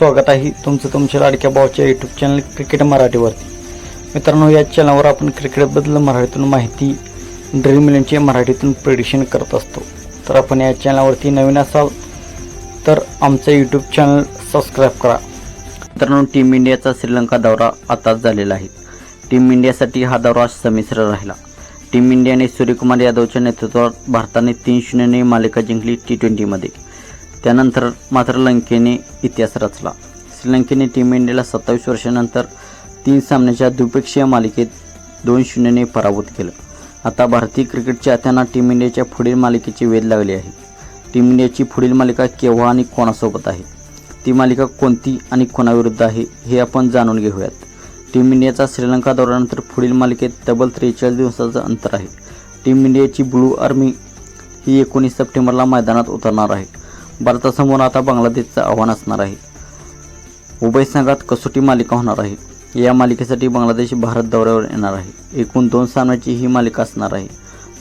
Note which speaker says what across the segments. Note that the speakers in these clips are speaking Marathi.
Speaker 1: स्वागत आहे तुमचं तुमच्या लाडक्या भावाच्या यूट्यूब चॅनल क्रिकेट मराठीवरती. मित्रांनो या चॅनलवर आपण क्रिकेटबद्दल मराठीतून माहिती ड्रीम इलेवनचे मराठीतून प्रेडिशन करत असतो. तर आपण या चॅनलवरती नवीन असाल तर आमचं यूट्यूब चॅनल सबस्क्राईब करा. मित्रांनो टीम इंडियाचा श्रीलंका दौरा आताच झालेला आहे. टीम इंडियासाठी हा दौरा समिश्र राहिला. टीम इंडियाने सूर्यकुमार यादवच्या नेतृत्वात भारताने तीन शून्यने मालिका जिंकली टी ट्वेंटीमध्ये त्यानंतर मात्र लंकेने इतिहास रचला. श्रीलंकेने टीम इंडियाला सत्तावीस वर्षानंतर तीन सामन्याच्या द्विपक्षीय मालिकेत दोन शून्यने पराभूत केलं. आता भारतीय क्रिकेट चाहत्यांना टीम इंडियाच्या पुढील मालिकेची वेध लागली आहे. टीम इंडियाची पुढील मालिका केव्हा आणि कोणासोबत आहे? ती मालिका कोणती आणि कोणाविरुद्ध आहे हे आपण जाणून घेऊयात. टीम इंडियाचा श्रीलंका दौऱ्यानंतर पुढील मालिकेत तब्बल त्रेचाळीस दिवसाचं अंतर आहे. टीम इंडियाची ब्लू आर्मी ही एकोणीस सप्टेंबरला मैदानात उतरणार आहे. भारतासमोर आता बांगलादेशचं आव्हान असणार आहे. उभय संघात कसोटी मालिका होणार आहे. या मालिकेसाठी बांगलादेश भारत दौऱ्यावर येणार आहे. एकूण दोन सामन्याची ही मालिका असणार आहे.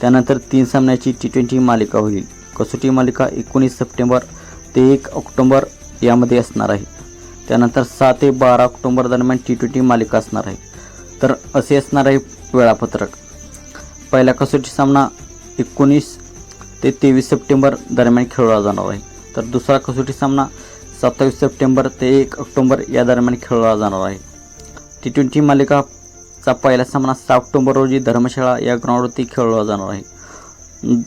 Speaker 1: त्यानंतर तीन सामन्याची टी ट्वेंटी मालिका होईल. कसोटी मालिका एकोणीस सप्टेंबर ते एक ऑक्टोंबर यामध्ये असणार आहे. त्यानंतर सहा ते बारा ऑक्टोंबर दरम्यान टी ट्वेंटी मालिका असणार आहे. तर असे असणार आहे वेळापत्रक. पहिला कसोटी सामना एकोणीस ते तेवीस सप्टेंबर दरम्यान खेळला जाणार आहे. तर दुसरा कसोटी सामना सत्तावीस सप्टेंबर ते एक ऑक्टोबर या दरम्यान खेळला जाणार आहे. टी ट्वेंटी मालिकाचा पहिला सामना सहा ऑक्टोबर रोजी धर्मशाळा या ग्राउंडवरती खेळला जाणार आहे.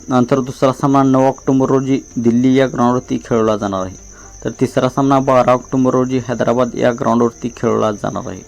Speaker 1: नंतर दुसरा सामना नऊ ऑक्टोबर रोजी दिल्ली या ग्राउंडवरती खेळला जाणार आहे. तर तिसरा सामना बारा ऑक्टोबर रोजी हैदराबाद या ग्राउंडवरती खेळला जाणार आहे.